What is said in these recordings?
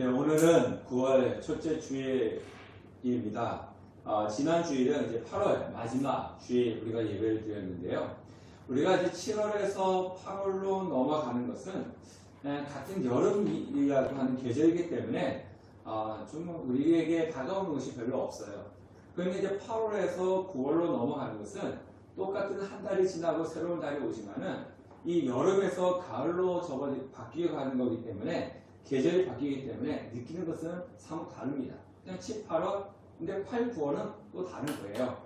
네, 오늘은 9월 첫째 주일입니다. 어, 지난 주일은 이제 8월 마지막 주일 우리가 예배를 드렸는데요. 우리가 이제 7월에서 8월로 넘어가는 것은 같은 여름이라고 하는 계절이기 때문에 어, 좀 우리에게 다가오는 것이 별로 없어요. 그런데 이제 8월에서 9월로 넘어가는 것은 똑같은 한 달이 지나고 새로운 달이 오지만은 이 여름에서 가을로 접어 바뀌어 가는 거기 때문에 계절이 바뀌기 때문에 느끼는 것은 사뭇 다릅니다. 그냥 7, 8월, 근데 8, 9월은 또 다른 거예요.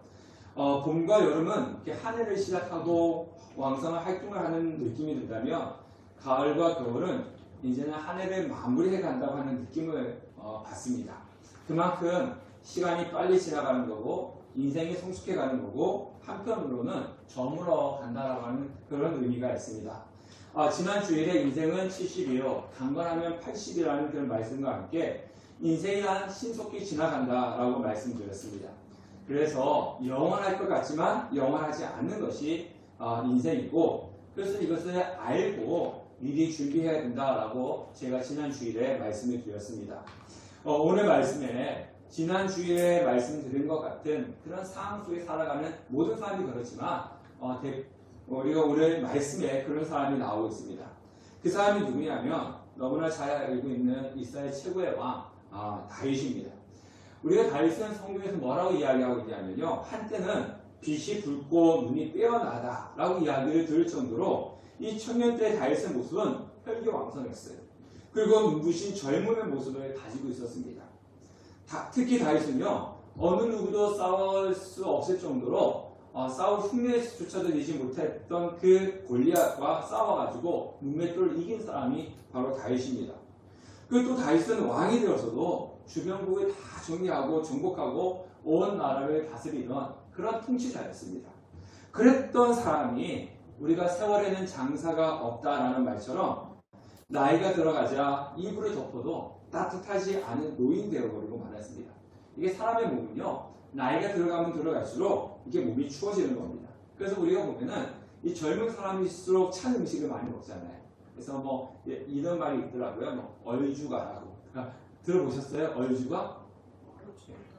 어, 봄과 여름은 이렇게 한 해를 시작하고 왕성한 활동을 하는 느낌이 든다면 가을과 겨울은 이제는 한 해를 마무리해 간다고 하는 느낌을 어, 받습니다. 그만큼 시간이 빨리 지나가는 거고 인생이 성숙해 가는 거고 한편으로는 저물어 간다라고 하는 그런 의미가 있습니다. 아, 지난 주일에 인생은 70이요, 강건하면 80이라는 그런 말씀과 함께 인생이란 신속히 지나간다 라고 말씀드렸습니다. 그래서 영원할 것 같지만 영원하지 않는 것이 아, 인생이고 그래서 이것을 알고 미리 준비해야 된다라고 제가 지난 주일에 말씀을 드렸습니다. 어, 오늘 말씀에 지난 주일에 말씀드린 것 같은 그런 상황 속에 살아가는 모든 사람이 그렇지만 어, 대- 우리가 오늘 말씀에 그런 사람이 나오고 있습니다. 그 사람이 누구냐면 너무나 잘 알고 있는 이스라엘 최고의 왕 아, 다윗입니다. 우리가 다윗은 성경에서 뭐라고 이야기하고 있냐면요. 한때는 빛이 붉고 눈이 빼어나다라고 이야기를 들을 정도로 이 청년 때 다윗의 모습은 혈기왕성했어요. 그리고 눈부신 젊음의 모습을 가지고 있었습니다. 다- 특히 다윗은요. 어느 누구도 싸울 수 없을 정도로 어, 싸울 흉내조차도 내지 못했던 그 골리앗과 싸워가지고 문맷돌을 이긴 사람이 바로 다윗입니다. 그리고 또 다윗은 왕이 되어서도 주변국을 다 정리하고 정복하고 온 나라를 다스리던 그런 통치자였습니다. 그랬던 사람이 우리가 세월에는 장사가 없다라는 말처럼 나이가 들어가자 이불을 덮어도 따뜻하지 않은 노인 되어버리고 말았습니다. 이게 사람의 몸은요, 나이가 들어가면 들어갈수록 이게 몸이 추워지는 겁니다. 그래서 우리가 보면은 이 젊은 사람일수록 찬 음식을 많이 먹잖아요. 그래서 뭐 예, 이런 말이 있더라고요. 뭐 얼주가라고. 그러니까 들어보셨어요? 얼주가?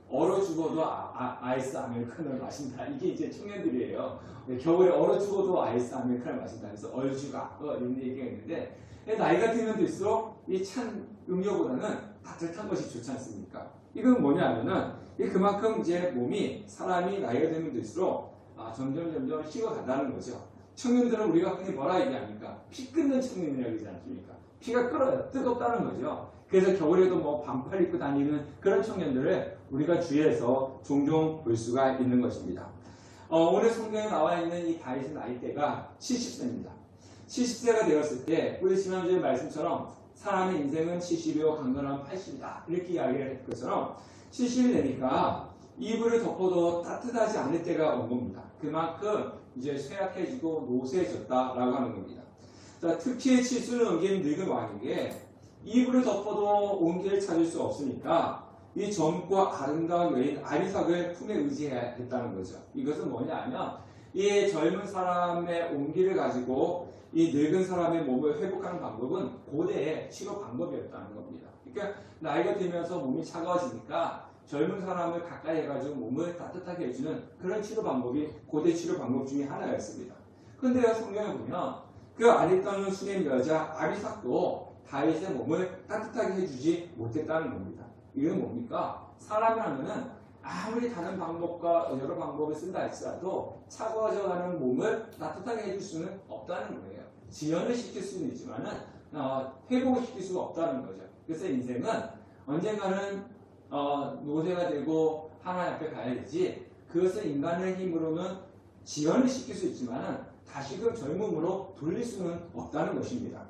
얼어 죽어도 아, 이스 아메리카노를 마신다. 이게 이제 청년들이에요. 네, 겨울에 얼어 죽어도 아이스 아메리카노를 마신다. 그래서 얼주가 어, 이런 얘기가 있는데 나이가 들면 들수록 이 찬 음료보다는 따뜻한 것이 좋지 않습니까? 이건 뭐냐면은 이 그만큼 이제 몸이 사람이 나이가 들면 들수록 아, 점점 점점 식어간다는 거죠. 청년들은 우리가 흔히 뭐라 얘기합니까? 피 끓는 청년이라고 그러지 않습니까? 피가 끓어요. 뜨겁다는 거죠. 그래서 겨울에도 뭐 반팔 입고 다니는 그런 청년들을 우리가 주위에서 종종 볼 수가 있는 것입니다. 어, 오늘 성경에 나와 있는 이 다윗의 나이대가 70세입니다. 70세가 되었을 때 우리 지난주에 말씀처럼 사람의 인생은 70이요 강건한 80이다 이렇게 이야기를 했 것처럼 70이 되니까 이불을 덮어도 따뜻하지 않을 때가 온 겁니다. 그만큼 이제 쇠약해지고 노쇠해졌다라고 하는 겁니다. 자, 특히 칠수를 넘긴 늙은 왕에게 이불을 덮어도 온기를 찾을 수 없으니까 이 젊고 아름다운 여인 아리삭을 품에 의지해야 했다는 거죠. 이것은 뭐냐 하면 이 젊은 사람의 온기를 가지고 이 늙은 사람의 몸을 회복하는 방법은 고대의 치료 방법이었다는 겁니다. 그러니까 나이가 들면서 몸이 차가워지니까 젊은 사람을 가까이 해가지고 몸을 따뜻하게 해주는 그런 치료 방법이 고대 치료 방법 중에 하나였습니다. 근데 성경에 보면 그 아리따운 수렘 여자 아리삭도 다윗의 몸을 따뜻하게 해주지 못했다는 겁니다. 이건 뭡니까? 사람이라면은 아무리 다른 방법과 여러 방법을 쓴다 할지라도 차가워져가는 몸을 따뜻하게 해줄 수는 없다는 거예요. 지연을 시킬 수는 있지만은 어, 회복을 시킬 수가 없다는 거죠. 그래서 인생은 언젠가는 어, 노쇠가 되고 하나님 앞에 가야 되지 그것을 인간의 힘으로는 지연을 시킬 수 있지만은 다시금 젊음으로 돌릴 수는 없다는 것입니다.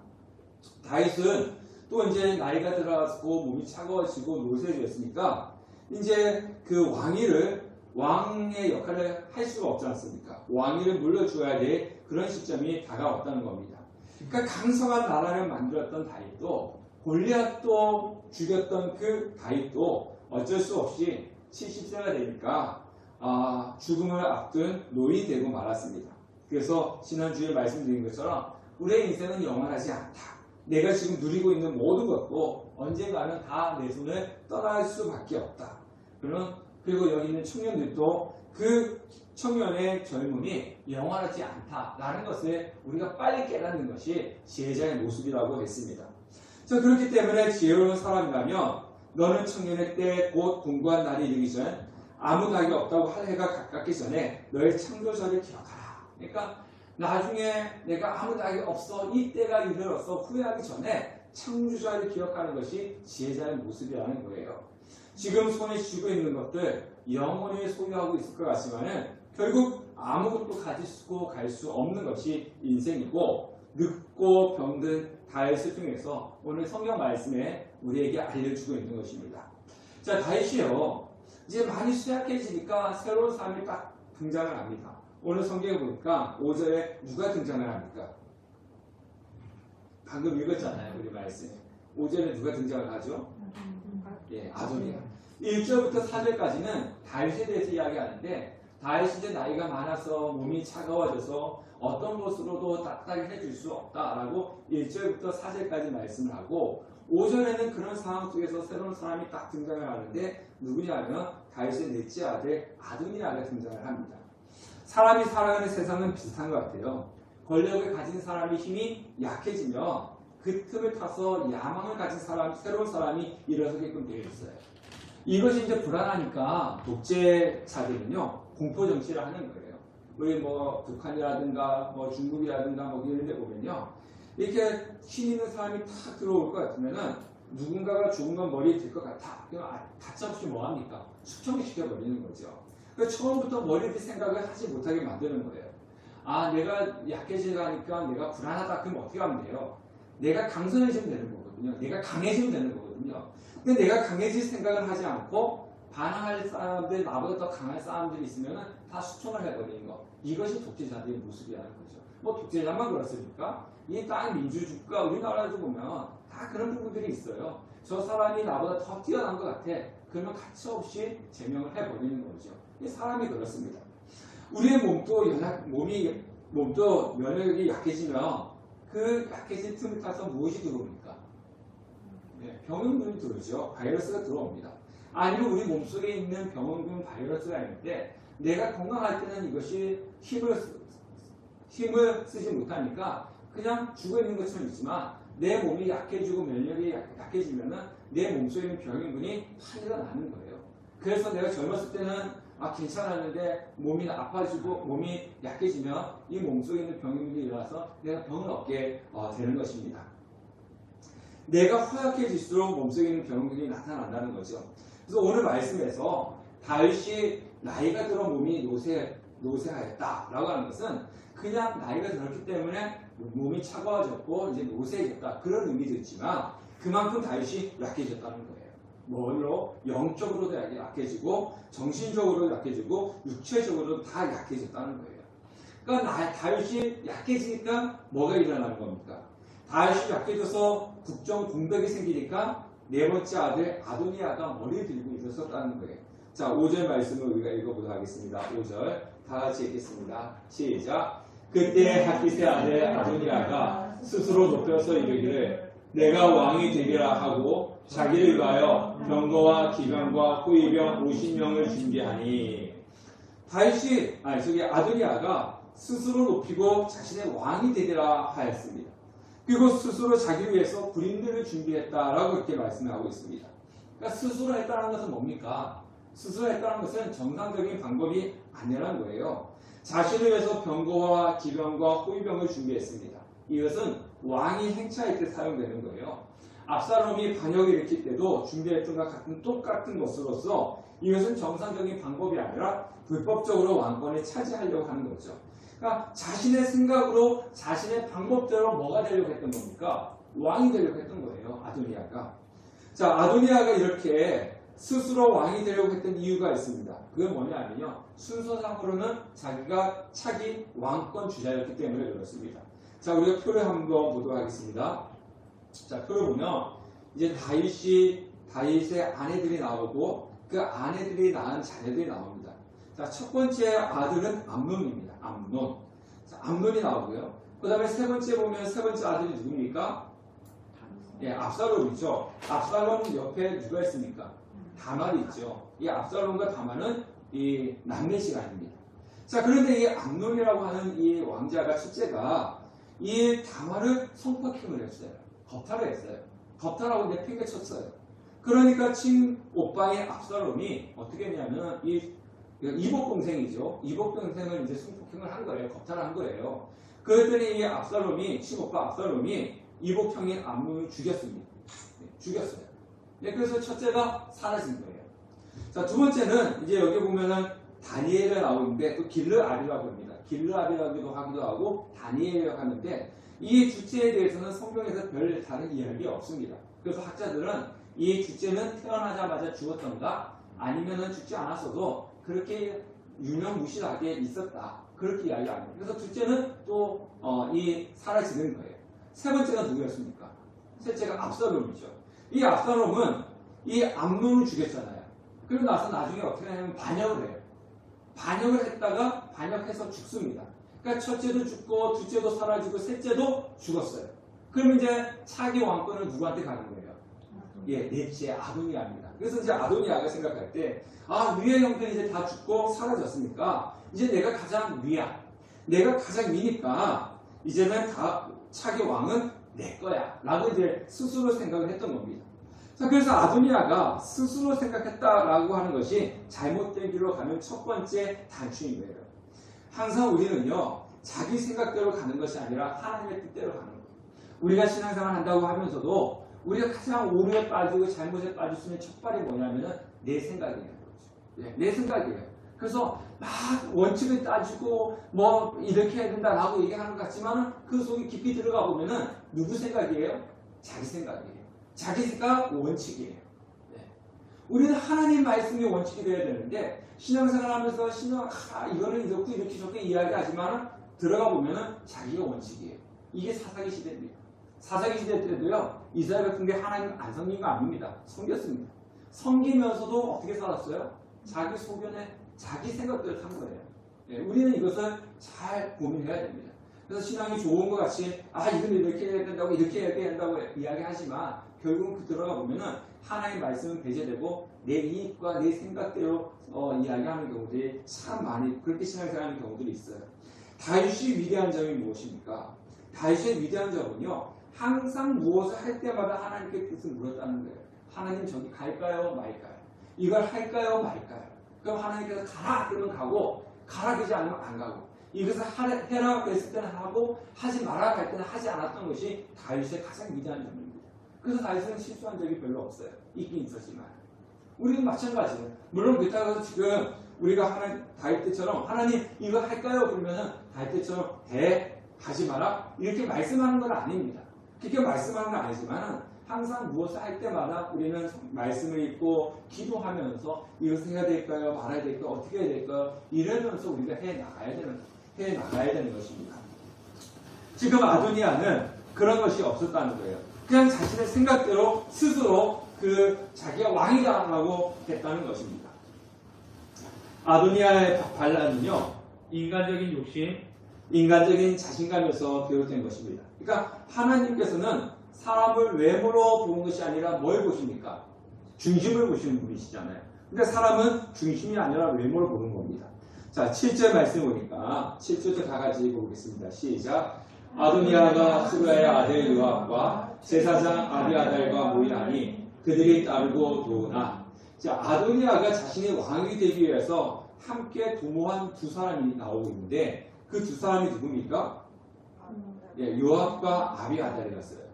다윗은 또 이제 나이가 들어가고 몸이 차가워지고 노쇠해졌으니까 이제 그 왕위를 왕의 역할을 할 수가 없지 않습니까? 왕위를 물려줘야 될 그런 시점이 다가왔다는 겁니다. 그러니까 강성한 나라를 만들었던 다윗도 골리앗도 죽였던 그 다윗도 어쩔 수 없이 70세가 되니까 아, 죽음을 앞둔 노인이 되고 말았습니다. 그래서 지난주에 말씀드린 것처럼 우리의 인생은 영원하지 않다. 내가 지금 누리고 있는 모든 것도 언젠가는 다 내 손을 떠날 수밖에 없다. 그리고 여기 있는 청년들도 그 청년의 젊음이 영원하지 않다라는 것을 우리가 빨리 깨닫는 것이 지혜자의 모습이라고 했습니다. 자, 그렇기 때문에 지혜로운 사람이라면 너는 청년의 때 곧 공부한 날이 이르기 전 아무 낙이 없다고 할 해가 가깝기 전에 너의 창조절을 기억하라. 그러니까 나중에 내가 아무 낙이 없어 이 때가 이르러서 후회하기 전에 창조자를 기억하는 것이 지혜자의 모습이라는 거예요. 지금 손에 쥐고 있는 것들 영원히 소유하고 있을 것 같지만은 결국 아무것도 가지고 갈 수 없는 것이 인생이고 늙고 병든 다윗을 통해서 오늘 성경 말씀에 우리에게 알려주고 있는 것입니다. 자, 다윗이요. 이제 많이 쇠약해지니까 새로운 사람이 딱 등장을 합니다. 오늘 성경에 보니까 5절에 누가 등장을 합니까? 방금 읽었잖아요, 우리 말씀. 5절에 누가 등장을 하죠? 예, 아도니아. 1절부터 4절까지는 다윗에 대해서 이야기하는데 다윗이 이제 나이가 많아서 몸이 차가워져서 어떤 것으로도 딱딱해 줄 수 없다라고 1절부터 4절까지 말씀을 하고 5절에는 그런 상황 속에서 새로운 사람이 딱 등장을 하는데 누구냐면 다윗의 넷째 아들 아도니아가 등장을 합니다. 사람이 살아가는 세상은 비슷한 것 같아요. 권력을 가진 사람이 힘이 약해지면 그 틈을 타서 야망을 가진 사람, 새로운 사람이 일어서게끔 되어 있어요. 이것이 이제 불안하니까 독재자들은요 공포 정치를 하는 거예요. 우리 뭐 북한이라든가 뭐 중국이라든가 뭐 이런 데 보면요 이렇게 힘 있는 사람이 탁 들어올 것 같으면은 누군가가 조금만 머리에 들 것 같아. 그럼 아, 가차없이 뭐 합니까? 숙청시켜 버리는 거죠. 그래서 처음부터 머리에 들 생각을 하지 못하게 만드는 거예요. 아 내가 약해지니까 내가 불안하다. 그럼 어떻게 하면 돼요? 내가 강선해지면 되는 거거든요. 내가 강해지면 되는 거거든요. 근데 내가 강해질 생각을 하지 않고 반항할 사람들, 나보다 더 강한 사람들이 있으면 다 수청을 해버리는 거. 이것이 독재자들의 모습이라는 거죠. 뭐 독재자만 그렇습니까? 이 땅 민주주의가 우리나라에도 보면 다 그런 부분들이 있어요. 저 사람이 나보다 더 뛰어난 것 같아. 그러면 가차없이 제명을 해버리는 거죠. 이 사람이 그렇습니다. 우리의 몸도 연약, 몸이, 몸도 면역력이 약해지면 그 약해진 틈을 타서 무엇이 들어옵니까? 네, 병원균이 들어오죠. 바이러스가 들어옵니다. 아니면 우리 몸속에 있는 병원균 바이러스가 있는데 내가 건강할 때는 이것이 힘을, 쓰- 힘을 쓰지 못하니까 그냥 죽어 있는 것처럼 있지만 내 몸이 약해지고 면역력이 약- 약해지면은 내 몸속에 있는 병원균이 파리가 나는 거예요. 그래서 내가 젊었을 때는 아 괜찮았는데 몸이 아파지고 몸이 약해지면 이 몸속에 있는 병균이 일어나서 내가 병을 얻게 어, 되는 것입니다. 내가 허약해질수록 몸속에 있는 병균이 나타난다는 거죠. 그래서 오늘 말씀에서 다윗이 나이가 들어 몸이 노쇠 노쇠하였다라고 하는 것은 그냥 나이가 들었기 때문에 몸이 차가워졌고 이제 노쇠해졌다 그런 의미도 있지만 그만큼 다윗이 약해졌다는 거예요. 뭘로 영적으로도 약- 약해지고 정신적으로도 약해지고 육체적으로도 다 약해졌다는 거예요. 그러니까 나- 다윗이 약해지니까 뭐가 일어나는 겁니까? 다윗이 약해져서 국정 공백이 생기니까 네 번째 아들 아도니아가 머리를 들고 일어섰다는 거예요. 자, 5절 말씀을 우리가 읽어보도록 하겠습니다. 5절 다 같이 읽겠습니다. 시작. 그때 하키스의 아들 아도니아가 스스로 높여서 이르기를 내가 왕이 되리라 하고 자기를 위하여 병거와 기병과 호위병 50명을 준비하니 다윗이 아니 저기 아도니아가 스스로 높이고 자신의 왕이 되리라 하였습니다. 그리고 스스로 자기를 위해서 군인들을 준비했다라고 이렇게 말씀하고 있습니다. 그러니까 스스로 했다는 것은 뭡니까? 스스로 했다는 것은 정상적인 방법이 아니라는 거예요. 자신을 위해서 병거와 기병과 호위병을 준비했습니다. 이것은 왕이 행차할 때 사용되는 거예요. 압살롬이 반역을 일으킬 때도 준비했던 것 같은 똑같은 것으로서 이것은 정상적인 방법이 아니라 불법적으로 왕권을 차지하려고 하는 거죠. 그러니까 자신의 생각으로 자신의 방법대로 뭐가 되려고 했던 겁니까? 왕이 되려고 했던 거예요. 아도니아가. 자, 아도니아가 이렇게 스스로 왕이 되려고 했던 이유가 있습니다. 그건 뭐냐면요. 순서상으로는 자기가 차기 왕권 주자였기 때문에 그렇습니다. 자, 우리가 표를 한번 보도록 하겠습니다. 자, 표를 보면 이제 다윗이 다윗의 아내들이 나오고 그 아내들이 낳은 자녀들이 나옵니다. 자, 첫 번째 아들은 암논입니다. 암논. 자, 암논이 나오고요. 그 다음에 세 번째 보면 세 번째 아들이 누굽니까? 예, 압살롬이죠. 압살롬 옆에 누가 있습니까? 다말이 있죠. 이 압살롬과 다말은 이 남매 시간입니다. 자, 그런데 이 암논이라고 하는 이 왕자가 첫째가 이 다말을 성폭행을 했어요. 겁탈을 했어요. 겁탈하고 이제 팽개쳤어요. 그러니까 친 오빠의 압살롬이 어떻게 했냐면 이 이복 동생이죠. 이복 동생을 이제 성폭행을 한 거예요. 겁탈을 한 거예요. 그랬더니 이 압살롬이 친 오빠 압살롬이 이복 형인 암논을 죽였습니다. 네, 죽였어요. 네, 그래서 첫째가 사라진 거예요. 자, 두 번째는 이제 여기 보면은 다니엘이 나오는데 또 길르아리라고 합니다. 길르아리라기도 하기도 하고 다니엘이라고 하는데 이 주제에 대해서는 성경에서 별 다른 이야기 없습니다. 그래서 학자들은 이 주제는 태어나자마자 죽었던가 아니면은 죽지 않았어도 그렇게 유명무실하게 있었다. 그렇게 이야기합니다. 그래서 둘째는 또이 사라지는 거예요. 세 번째가 누구였습니까? 셋째가 압살롬이죠. 이 압살롬은 이 암론을 죽였잖아요. 그리고 나서 나중에 어떻게 하냐면 반역을 해요. 반역을 했다가 반역해서 죽습니다. 그러니까 첫째도 죽고 둘째도 사라지고 셋째도 죽었어요. 그러면 이제 차기 왕권은 누구한테 가는 거예요? 예, 넷째 아도니아입니다. 그래서 이제 아도니아가 생각할 때, 아, 위의 형들이 이제 다 죽고 사라졌으니까, 이제 내가 가장 위야. 내가 가장 위니까, 이제는 다 차기 왕은 내 거야. 라고 이제 스스로 생각을 했던 겁니다. 자, 그래서 아도니아가 스스로 생각했다라고 하는 것이 잘못된 길로 가면 첫 번째 단추인 거예요. 항상 우리는요, 자기 생각대로 가는 것이 아니라 하나님의 뜻대로 가는 거예요. 우리가 신앙생활 한다고 하면서도 우리가 가장 오류에 빠지고 잘못에 빠질 수 있는 첫발이 뭐냐면은 내 생각이에요. 예, 내 생각이에요. 그래서 막 원칙을 따지고 뭐 이렇게 해야 된다라고 얘기하는 것 같지만 그 속에 깊이 들어가 보면은 누구 생각이에요? 자기 생각이에요. 자기 생각 원칙이에요. 예. 우리는 하나님 말씀이 원칙이 되어야 되는데 신앙생활 하면서 신앙 아, 이거는 이렇고 이렇게 저렇게 이야기하지만 들어가 보면은 자기가 원칙이에요. 이게 사사기 시대입니다. 사사기 시대 때도요 이스라엘 같은 게 하나님 안 섬긴 거 아닙니다. 섬겼습니다. 섬기면서도 어떻게 살았어요? 자기 소견에 자기 생각대로 산 거예요. 예, 우리는 이것을 잘 고민해야 됩니다. 그래서 신앙이 좋은 것 같이 아 이건 이렇게 해야 된다고 이렇게 해야 된다고 이야기하지만 결국은 그 들어가 보면은 하나님 말씀은 배제되고 내 이익과 내 생각대로 어, 이야기하는 경우들이 참 많이 그렇게 신앙생활하는 경우들이 있어요. 다윗이 위대한 점이 무엇입니까? 다윗의 위대한 점은요 항상 무엇을 할 때마다 하나님께 뜻을 물었다는 거예요. 하나님 저기 갈까요 말까요? 이걸 할까요 말까요? 그럼 하나님께서 가라 그러면 가고 가라 그러지 않으면 안 가고 이것을 해라 했을 때는 하고 하지 마라 할 때는 하지 않았던 것이 다윗의 가장 위대한 점입니다. 그래서 다윗은 실수한 적이 별로 없어요. 있긴 있었지만 우리는 마찬가지예요. 물론 그렇다고 지금 우리가 하나님 다윗 때처럼 하나님 이거 할까요? 그러면은 다윗 때처럼 해 하지 마라 이렇게 말씀하는 건 아닙니다. 그렇게 말씀하는 건 아니지만 항상 무엇을 할 때마다 우리는 말씀을 읽고 기도하면서 이것을 해야 될까요? 말아야 될까요? 어떻게 해야 될까요? 이러면서 우리가 해 나가야 되는 해 나가야 되는 것입니다. 지금 아도니아는 그런 것이 없었다는 거예요. 그냥 자신의 생각대로 스스로 그 자기가 왕이다라고 했다는 것입니다. 아도니아의 반란은요 인간적인 욕심, 인간적인 자신감에서 비롯된 것입니다. 그러니까 하나님께서는 사람을 외모로 보는 것이 아니라 뭘 보십니까? 중심을 보시는 분이시잖아요. 근데 사람은 중심이 아니라 외모를 보는 겁니다. 자, 7절 말씀 보니까 7절부터 다 같이 읽어보겠습니다. 시작. 아도니아가 수라의 아들 요압과 제사장 아비아달과 모이라니 그들이 따르고 도우나 자, 아도니아가 자신의 왕이 되기 위해서 함께 도모한 두 사람이 나오고 있는데 그 두 사람이 누굽니까? 예, 요압과 아비아달이었어요.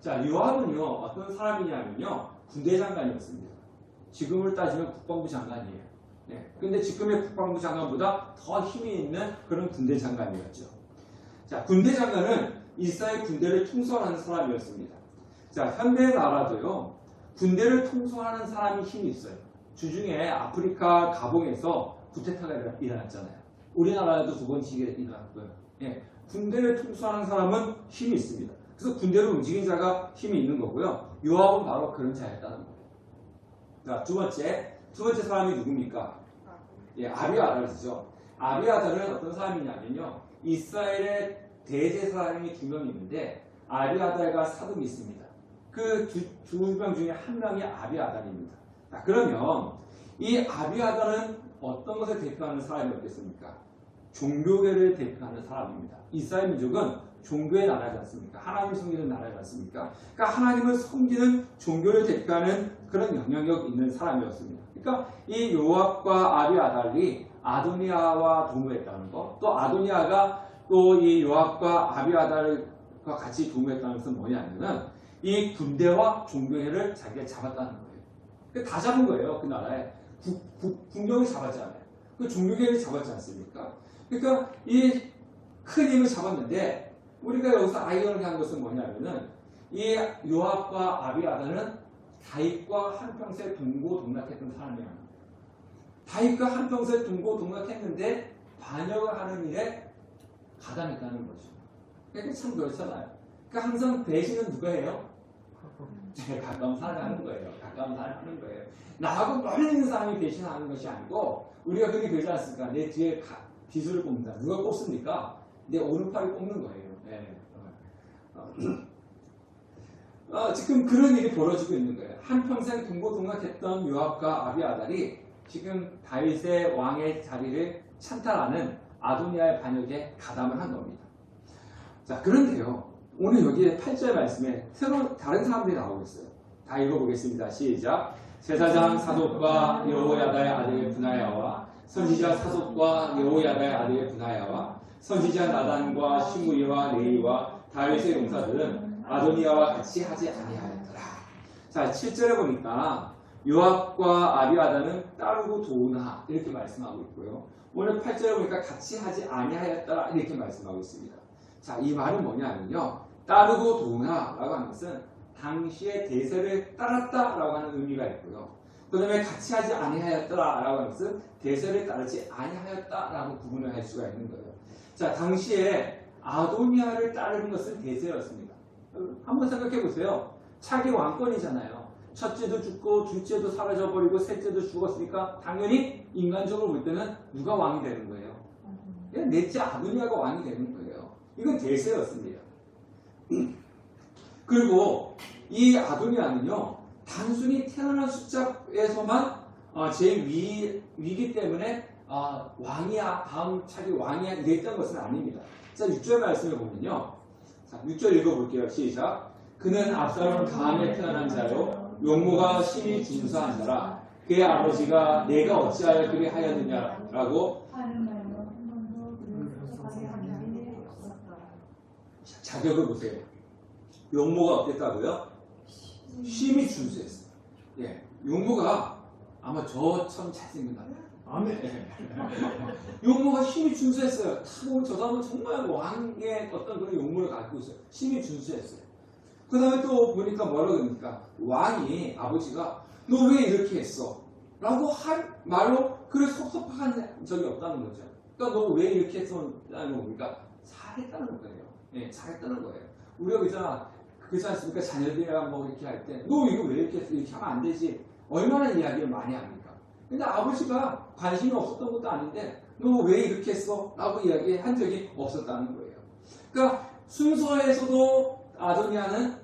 자, 요압은요, 어떤 사람이냐면요, 군대 장관이었습니다. 지금을 따지면 국방부 장관이에요. 예, 근데 지금의 국방부 장관보다 더 힘이 있는 그런 군대 장관이었죠. 자, 군대 장관은 이스라엘 군대를 통솔하는 사람이었습니다. 자, 현대 나라도요, 군대를 통솔하는 사람이 힘이 있어요. 주중에 아프리카 가봉에서 구테타가 일어났잖아요. 우리나라에도 두 번씩에 일어났고요. 예, 군대를 통솔하는 사람은 힘이 있습니다. 그래서 군대를 움직인 자가 힘이 있는 거고요. 요압은 바로 그런 자였다는 거예요. 자, 두 번째, 두 번째 사람이 누굽니까? 예, 아비아달이죠. 아비아달은 어떤 사람이냐면요. 이스라엘의 대제사장이 두 명 있는데 아비아달과 사둠이 있습니다. 그 두 명 중에 한 명이 아비아단입니다. 자, 그러면 이 아비아단은 어떤 것을 대표하는 사람이었겠습니까? 종교계를 대표하는 사람입니다. 이스라엘 민족은 종교의 나라지 않습니까? 하나님 섬기는 나라지 않습니까? 그러니까 하나님을 섬기는 종교를 대표하는 그런 영향력 있는 사람이었습니다. 그러니까 이 요압과 아비아달이 아도니아와 동무했다는 것, 또 아도니아가 또 이 요압과 아비아달과 같이 동무했다는 것은 뭐냐면은 이 군대와 종교회를 자기가 잡았다는 거예요. 그다 잡은 거예요. 그 나라에 국, 국, 국령을 잡았잖아요. 그 종교계를 잡았지 않습니까? 그러니까 이 큰 힘을 잡았는데 우리가 여기서 아이언을 한 것은 뭐냐면은 이 요압과 아비아다는 다윗과 한평생 동고동락했던 사람이야. 다윗과 한평생 동고동락했는데 반역을 하는 일에 가담했다는 거죠. 그러니까 참 그렇잖아요. 그러니까 항상 배신은 누가 해요? 네, 가까운 사람이 하는 거예요. 가까운 사람이 하는 거예요. 나하고 멀리 있는 사람이 배신하는 것이 아니고 우리가 그게 그러지 않습니까? 내 뒤에 가- 비수를 뽑는다. 누가 뽑습니까? 내 오른팔이 뽑는 거예요. 네. 어, 어, 어, 지금 그런 일이 벌어지고 있는 거예요. 한평생 동고동락했던 요압과 아비아달이 지금 다윗의 왕의 자리를 찬탈하는 아도니아의 반역에 가담을 한 겁니다. 자, 그런데요. 오늘 여기에 8절 말씀에 새로운 다른 사람들이 나오고 있어요. 다 읽어보겠습니다. 시작. 제사장 사독과 여호야다의 아들 분하야와 선지자 사독과 여호야다의 아들 분하야와 선지자 나단과 시므이와 레이와 다윗의 용사들은 아도니아와 같이 하지 아니하였더라. 자, 7절에 보니까 요압과 아비아다는 따르고 도우나 이렇게 말씀하고 있고요. 오늘 8절에 보니까 같이 하지 아니하였더라 이렇게 말씀하고 있습니다. 자, 이 말은 뭐냐면요. 따르고 도우나라고 하는 것은 당시의 대세를 따랐다라고 하는 의미가 있고요. 그 다음에 같이 하지 아니하였더라라고 것은 대세를 따르지 아니하였다라고 구분을 할 수가 있는 거예요. 자, 당시에 아도니아를 따르는 것은 대세였습니다. 한번 생각해 보세요. 차기 왕권이잖아요. 첫째도 죽고 둘째도 사라져버리고 셋째도 죽었으니까 당연히 인간적으로 볼 때는 누가 왕이 되는 거예요? 그냥 넷째 아도니아가 왕이 되는 거예요. 이건 대세였습니다. 그리고 이 아도니아는요, 단순히 태어난 숫자에서만 어, 제일 위, 위기 때문에 어, 왕이야, 다음 차기 왕이야 이랬던 것은 아닙니다. 자, 6절 말씀을 보면요. 자, 6절 읽어볼게요. 시작. 그는 압살롬 다음에 태어난 자요, 용모가 심히 준수한 자라. 그의 아버지가 내가 어찌하여 그리 하였느냐라고. 자격을 보세요. 용모가 어땠다고요? 심히 준수했어요. 예, 용모가 아마 저처럼 잘생긴 남자. 아멘. 용모가 힘이 준수했어요. 타고 저 사람은 정말 왕의 어떤 그런 용모를 갖고 있어요. 힘이 준수했어요. 그 다음에 또 보니까 뭐라 그러니까 왕이 아버지가 너 왜 이렇게 했어? 라고 할 말로 그를 섭섭한 적이 없다는 거죠. 그러니까 너 왜 이렇게 했었다는 거 보니까 잘했다는 거예요. 예, 잘했다는 거예요. 우리가 그잖아 그렇지 않습니까? 자녀들이랑 뭐 이렇게 할 때 너 이거 왜 이렇게 했어? 이렇게 하면 안 되지. 얼마나 이야기를 많이 합니까? 근데 아버지가 관심이 없었던 것도 아닌데 너 왜 이렇게 했어? 라고 이야기한 적이 없었다는 거예요. 그러니까 순서에서도 아도니아는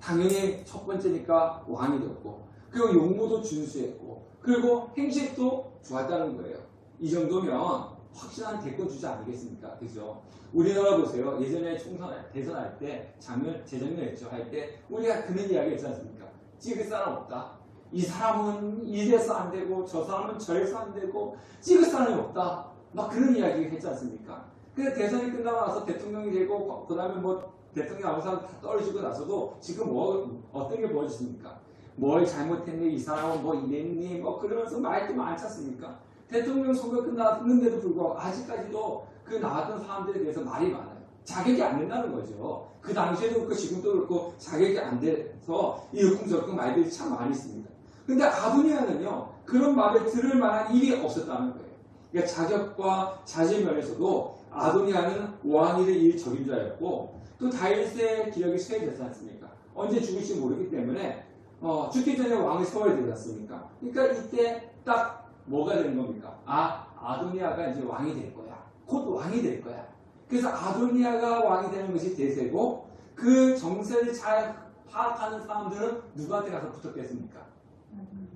당연히 첫 번째니까 왕이 됐고 그리고 용모도 준수했고 그리고 행실도 좋았다는 거예요. 이 정도면 확실한 대권 주자 아니겠습니까? 그죠? 우리나라 보세요. 예전에 총선, 대선할 때, 작년, 재작년했죠. 할 때, 우리가 그런 이야기 했지 않습니까? 찍을 사람 없다. 이 사람은 이래서 안 되고, 저 사람은 저래서 안 되고, 찍을 사람이 없다. 막 그런 이야기 했지 않습니까? 근데 대선이 끝나고 나서 대통령이 되고, 그 다음에 뭐, 대통령 아무 사람 다 떨어지고 나서도 지금 뭐, 어떤 게 보여졌습니까? 뭘 잘못했니? 이 사람은 뭐 이랬니? 뭐 그러면서 말도 많지 않습니까? 대통령 선거 끝났는데도 불구하고 아직까지도 그 나왔던 사람들에 대해서 말이 많아요. 자격이 안 된다는 거죠. 그 당시에도 그렇고 지금도 그렇고 자격이 안 돼서 이러쿵저러쿵 말들이 참 많이 있습니다. 근데 아도니아는요 그런 말을 들을 만한 일이 없었다는 거예요. 그러니까 자격과 자질 면에서도 아도니아는 왕이 될일 적임자였고 또 다윗의 기력이 쇠되지 않습니까? 언제 죽을지 모르기 때문에 어, 죽기 전에 왕을 세워야 되지 않습니까? 그러니까 이때 딱 뭐가 되는 겁니까? 아, 아도니아가 이제 왕이 될 거야. 곧 왕이 될 거야. 그래서 아도니아가 왕이 되는 것이 대세고 그 정세를 잘 파악하는 사람들은 누구한테 가서 붙었겠습니까?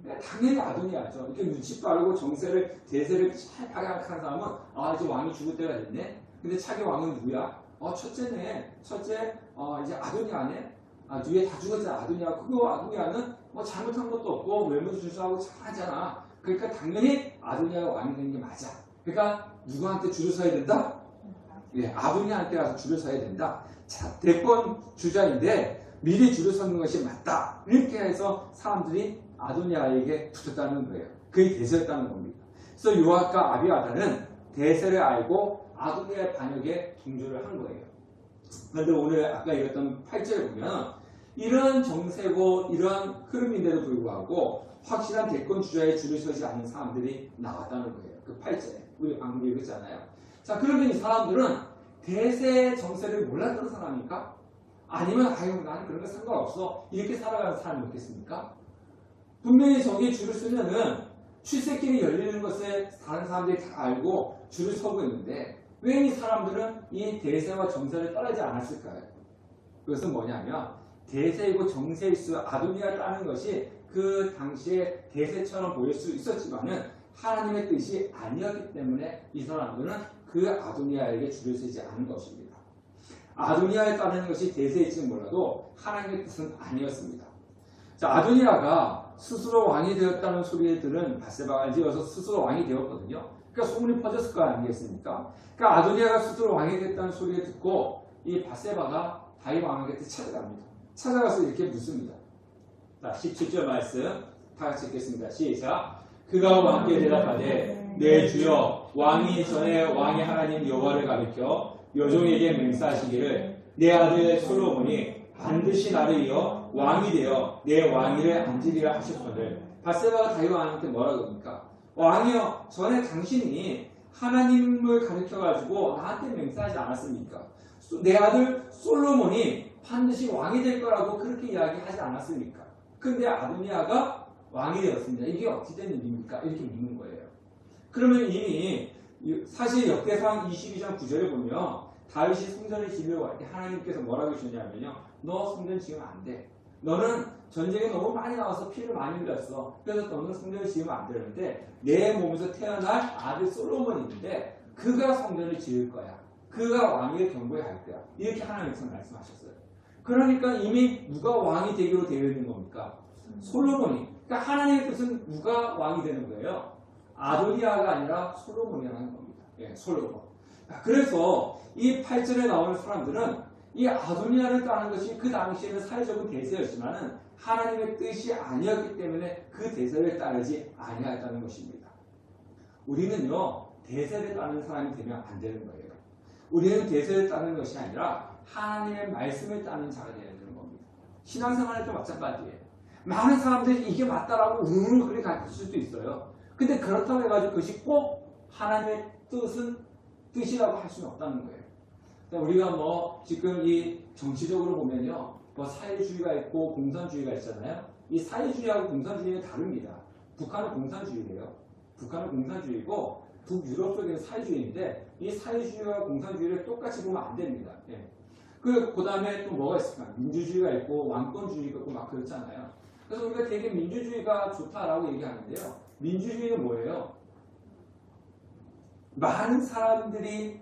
네, 당연히 아도니아죠. 이렇게 눈치 빠르고 정세를 대세를 잘 파악하는 사람은 아 이제 왕이 죽을 때가 됐네. 근데 차기 왕은 누구야? 어 첫째네. 첫째 어 이제 아도니아네. 아 뒤에 다 죽었잖아 아도니아. 그거 아도니아는 뭐 잘못한 것도 없고 외모도 준수하고 잘하잖아. 그러니까 당연히 아도니아가 왕이 되는 게 맞아. 그러니까 누구한테 줄을 서야 된다? 예, 아도니아한테 가서 줄을 서야 된다. 자, 대권 주자인데 미리 줄을 서는 것이 맞다. 이렇게 해서 사람들이 아도니아에게 붙었다는 거예요. 그게 대세였다는 겁니다. 그래서 요압과 아비아다는 대세를 알고 아도니아의 반역에 동조를 한 거예요. 그런데 오늘 아까 읽었던 8절에 보면 이런 정세고 이런 흐름인데도 불구하고 확실한 대권 주자의 줄을 서지 않는 사람들이 나왔다는 거예요. 그 8절에 우리 방금 읽었잖아요. 자 그러면 이 사람들은 대세 정세를 몰랐던 사람입니까? 아니면 아유 나는 그런 거 상관없어 이렇게 살아가는 사람이었겠습니까? 분명히 저기 줄을 쓰면은 출세길이 열리는 것을 다른 사람들이 다 알고 줄을 서고 있는데 왜 이 사람들은 이 대세와 정세를 따르지 않았을까요? 그것은 뭐냐면 대세이고 정세일수 아도니아를 따는 것이 그 당시에 대세처럼 보일 수 있었지만은 하나님의 뜻이 아니었기 때문에 이 사람들은 그 아도니아에게 줄을 서지 않은 것입니다. 아도니아에 따르는 것이 대세일지 몰라도 하나님의 뜻은 아니었습니다. 자, 아도니아가 스스로 왕이 되었다는 소리를 들은 바세바가 와서 스스로 왕이 되었거든요. 그러니까 소문이 퍼졌을 거 아니겠습니까? 그러니까 아도니아가 스스로 왕이 됐다는 소리를 듣고 이 바세바가 다윗 왕에게 찾아갑니다. 찾아가서 이렇게 묻습니다. 자, 17절 말씀 다 같이 읽겠습니다. 시작. 그가 왕께 대답하되 내 주여 왕이 전에 왕의 하나님 여호와를 가리켜 여종에게 맹세하시기를 내 아들 솔로몬이 반드시 나를 이어 왕이 되어 내 왕위를 앉으리라 하셨거늘 바세바가 다윗 왕한테 뭐라 그럽니까? 왕이여 전에 당신이 하나님을 가르쳐가지고 나한테 맹세하지 않았습니까? 내 아들 솔로몬이 반드시 왕이 될 거라고 그렇게 이야기하지 않았습니까? 근데 아도니아가 왕이 되었습니다. 이게 어찌 된 일입니까? 이렇게 묻는 거예요. 그러면 이미 사실 역대상 22장 9절에 보면 다윗이 성전을 지으려고 할 때 하나님께서 뭐라고 하셨냐면요. 너 성전 지으면 안 돼. 너는 전쟁에 너무 많이 나와서 피를 많이 흘렸어. 그래서 너는 성전을 지으면 안 되는데 내 몸에서 태어날 아들 솔로몬이 있는데 그가 성전을 지을 거야. 그가 왕위를 경고할 거야. 이렇게 하나님께서 말씀하셨어요. 그러니까 이미 누가 왕이 되기로 되어 있는 겁니까? 솔로몬이. 그러니까 하나님의 뜻은 누가 왕이 되는 거예요? 아도니아가 아니라 솔로몬이라는 겁니다. 예, 솔로몬. 그래서 이 8절에 나오는 사람들은 이 아도니아를 따는 것이 그 당시에는 사회적인 대세였지만은 하나님의 뜻이 아니었기 때문에 그 대세를 따르지 아니했다는 것입니다. 우리는요 대세를 따르는 사람이 되면 안 되는 거예요. 우리는 대세를 따르는 것이 아니라 하나님의 말씀을 따르는 자가 되어야 되는 겁니다. 신앙생활에도 마찬가지예요. 많은 사람들이 이게 맞다라고 우르르 그렇게 가르칠 수도 있어요. 근데 그렇다고 해가지고 그것이 꼭 하나님의 뜻은 뜻이라고 할 수는 없다는 거예요. 그러니까 우리가 뭐 지금 이 정치적으로 보면요, 뭐 사회주의가 있고 공산주의가 있잖아요. 이 사회주의하고 공산주의는 다릅니다. 북한은 공산주의예요. 북한은 공산주의고 북유럽 쪽에는 사회주의인데 이 사회주의와 공산주의를 똑같이 보면 안 됩니다. 예. 그, 그 다음에 또 뭐가 있을까? 민주주의가 있고 왕권주의가 있고 막 그렇잖아요. 그래서 우리가 되게 민주주의가 좋다라고 얘기하는데요. 민주주의는 뭐예요? 많은 사람들이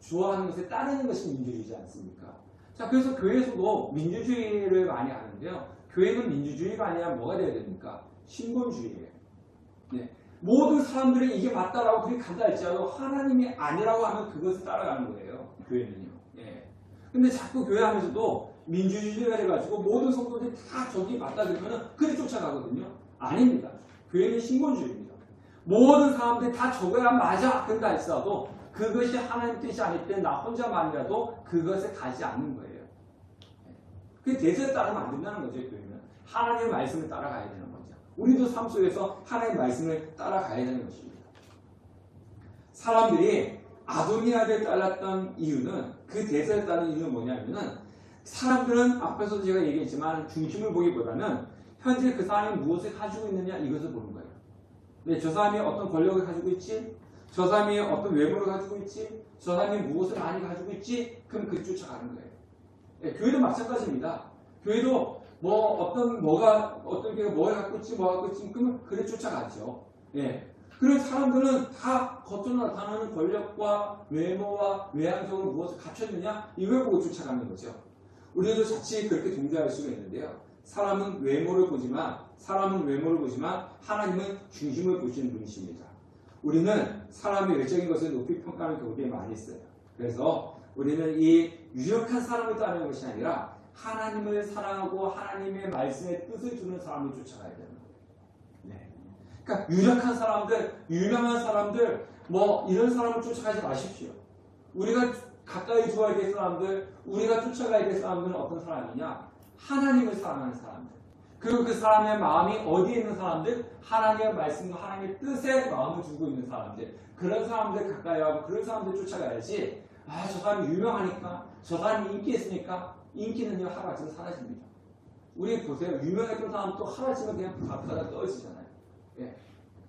좋아하는 것에 따르는 것이 민주주의지 않습니까? 자, 그래서 교회에서도 민주주의를 많이 하는데요. 교회는 민주주의가 아니라 뭐가 돼야 됩니까? 신본주의예요. 네. 모든 사람들이 이게 맞다라고 그렇게 간다 할지라도 하나님이 아니라고 하면 그것을 따라가는 거예요. 교회는요. 예. 근데 자꾸 교회 안에서도 민주주의가 돼가지고 모든 성도들이 다 저기 맞다 그러면은 그리 쫓아가거든요. 아닙니다. 교회는 신본주의입니다. 모든 사람들이 다 저거야 맞아 그런다 할지라도 그것이 하나님 뜻이 아닐 때 나 혼자만이라도 그것에 가지 않는 거예요. 그 대세에 따르면 안 된다는 거죠, 교회는. 하나님의 말씀을 따라가야 되는 거죠. 우리도 삶 속에서 하나님의 말씀을 따라가야 되는 것입니다. 사람들이 아도니아를 따랐던 이유는 그 대세에 따른 이유는 뭐냐면은 사람들은 앞에서도 제가 얘기했지만 중심을 보기보다는 현재 그 사람이 무엇을 가지고 있느냐 이것을 보는 거예요. 네, 저 사람이 어떤 권력을 가지고 있지? 저 사람이 어떤 외모를 가지고 있지? 저 사람이 무엇을 많이 가지고 있지? 그럼 그 쫓아가는 거예요. 네, 교회도 마찬가지입니다. 교회도 뭐 어떤 뭐가 어떤 게 뭐에 갖고 있지 뭐 갖고 있지 그러면 그래 쫓아가죠. 예. 그런 사람들은 다 겉으로 나타나는 권력과 외모와 외향적으로 무엇을 갖췄느냐 이걸 보고 쫓아가는 거죠. 우리도 자칫 그렇게 동조할 수가 있는데요. 사람은 외모를 보지만 사람은 외모를 보지만 하나님은 중심을 보시는 분이십니다. 우리는 사람의 외적인 것을 높이 평가하는 경우들이 많이 있어요. 그래서 우리는 이 유력한 사람을 따르는 것이 아니라 하나님을 사랑하고 하나님의 말씀의 뜻을 주는 사람을 쫓아가야 거예요. 네. 그러니까 유력한 사람들, 유명한 사람들, 뭐 이런 사람을 쫓아가지 마십시오. 우리가 가까이 두어야 될 사람들, 우리가 쫓아가야 될 사람들은 어떤 사람이냐? 하나님을 사랑하는 사람들. 그리고 그 사람의 마음이 어디에 있는 사람들? 하나님의 말씀과 하나님의 뜻에 마음을 두고 있는 사람들. 그런 사람들 가까이 하고 그런 사람들 쫓아가야지. 아, 저 사람이 유명하니까, 저 사람이 인기 있으니까, 인기는요, 하루아침에 사라집니다. 우리 보세요. 유명했던 사람 또 하루아침에 그냥 바다가 떨어지잖아요. 예.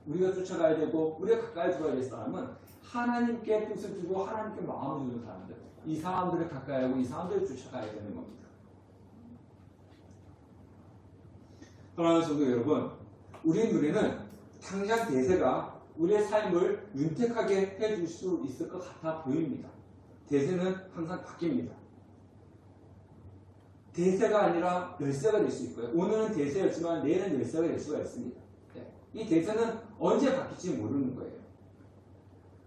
우리가 쫓아가야 되고, 우리가 가까이 들어야 될 사람은 하나님께 뜻을 주고 하나님께 마음을 주는 사람들. 이 사람들을 가까이 하고 이 사람들을 쫓아가야 되는 겁니다. 사랑하는 성도 여러분, 우리 누리는 당장 대세가 우리의 삶을 윤택하게 해줄 수 있을 것 같아 보입니다. 대세는 항상 바뀝니다. 대세가 아니라 열세가 될 수 있고요. 오늘은 대세였지만 내일은 열세가 될 수가 있습니다. 네. 이 대세는 언제 바뀔지 모르는 거예요.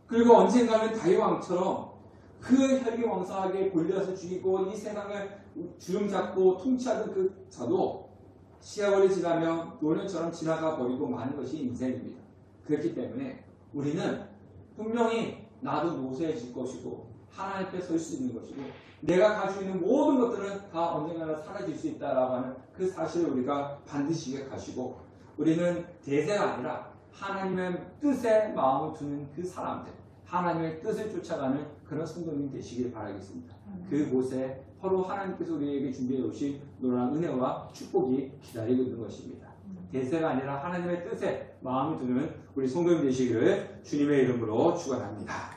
그리고 언젠가는 다윗왕처럼 그 혈기왕성하게 골려서 죽이고 이 세상을 주름 잡고 통치하던 그 자도 시야월이 지나면 노년처럼 지나가 버리고 마는 것이 인생입니다. 그렇기 때문에 우리는 분명히 나도 노쇠해질 것이고 하나님 앞에 설 수 있는 것이고 내가 가지고 있는 모든 것들은 다 언젠가는 사라질 수 있다라고 하는 그 사실을 우리가 반드시 기억하시고 우리는 대세가 아니라 하나님의 뜻에 마음을 두는 그 사람들 하나님의 뜻을 쫓아가는 그런 성도님 되시길 바라겠습니다. 그곳에 서로 하나님께서 우리에게 준비해 오신 놀라운 은혜와 축복이 기다리고 있는 것입니다. 대세가 아니라 하나님의 뜻에 마음을 두는 우리 성도님 되시기를 주님의 이름으로 축원합니다.